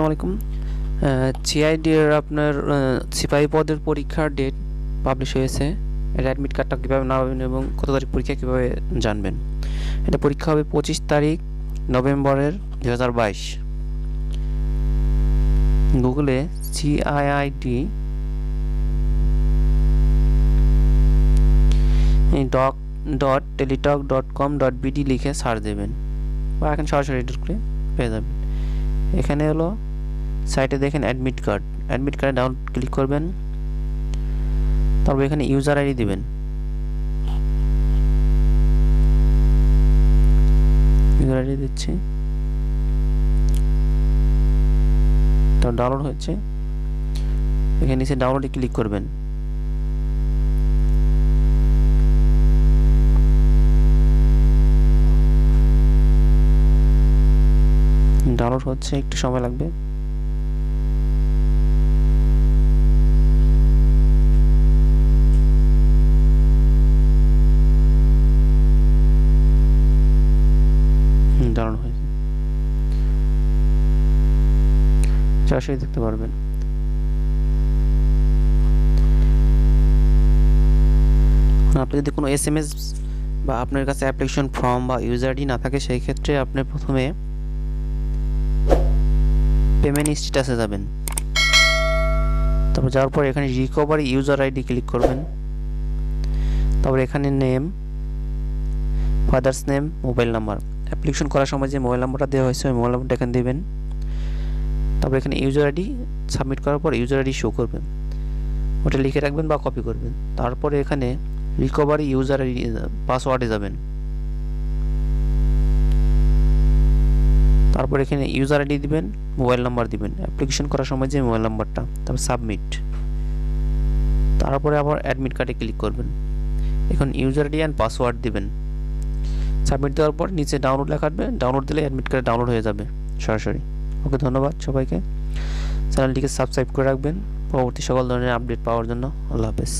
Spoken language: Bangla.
আসসালামু আলাইকুম। সিআইডির আপনার সিপাহী পদের পরীক্ষার ডেট পাবলিশ হয়েছে। এটা অ্যাডমিট কার্ডটা কীভাবে নামাবেন এবং কত তারিখ পরীক্ষা কীভাবে জানবেন? এটা পরীক্ষা হবে পঁচিশ তারিখ, নভেম্বরের দু হাজার বাইশ। গুগলে CIID doc dot Teletalk dot com dot BD লিখে সার্চ দেবেন। বা এখন সরাসরি এডিট করে পেয়ে যাবেন। এখানে হলো সাইটে দেখেন অ্যাডমিট কার্ড অ্যাডমিট কার্ডে ডাউন ক্লিক করবেন। তারপর এখানে ইউজার আইডি দিবেন। ইউজার আইডি দিচ্ছি। তো ডাউনলোড হচ্ছে এখানে নিচে ডাউনলোডে ক্লিক করবেন। ডাউনলোড হচ্ছে, একটু সময় লাগবে ডাউনলোড হয়েছে সরাসরি দেখতে পারবেন। আপনি যদি কোনো এস এম এস বা আপনার কাছে অ্যাপ্লিকেশন ফর্ম বা ইউজার আইডি না থাকে, সেই ক্ষেত্রে আপনি প্রথমে পেমেন্ট স্ট্যাটাসে যাবেন। তারপর যাওয়ার পর এখানে রিকভারি ইউজার আইডি ক্লিক করবেন। তারপর এখানে name father's name mobile number application করার সময় যে মোবাইল নাম্বারটা দেওয়া হয়েছে, ওই মোবাইল নাম্বারটা এখানে দেবেন। তারপর এখানে ইউজার আইডি সাবমিট করার পর ইউজার আইডি শো করবে ওটা লিখে রাখবেন বা কপি করবেন। তারপরে এখানে রিকভারি ইউজার আইডি পাসওয়ার্ডে যাবেন। তারপর এখানে ইউজার আইডি দিবেন মোবাইল নাম্বার দিবেন। অ্যাপ্লিকেশন করার সময় যে মোবাইল নাম্বারটা তারপর সাবমিট তারপরে আবার অ্যাডমিট কার্ডে ক্লিক করবেন। এখন ইউজার আইডি অ্যান্ড পাসওয়ার্ড দিবেন। সাবমিট দেওয়ার পর নিচে ডাউনলোড লেখা আসবে ডাউনলোড দিলে অ্যাডমিট কার্ড ডাউনলোড হয়ে যাবে, সরাসরি। ওকে ধন্যবাদ সবাইকে। চ্যানেলটিকে সাবস্ক্রাইব করে রাখবেন। পরবর্তী সকল ধরনের আপডেট পাওয়ার জন্য আল্লাহ হাফেজ।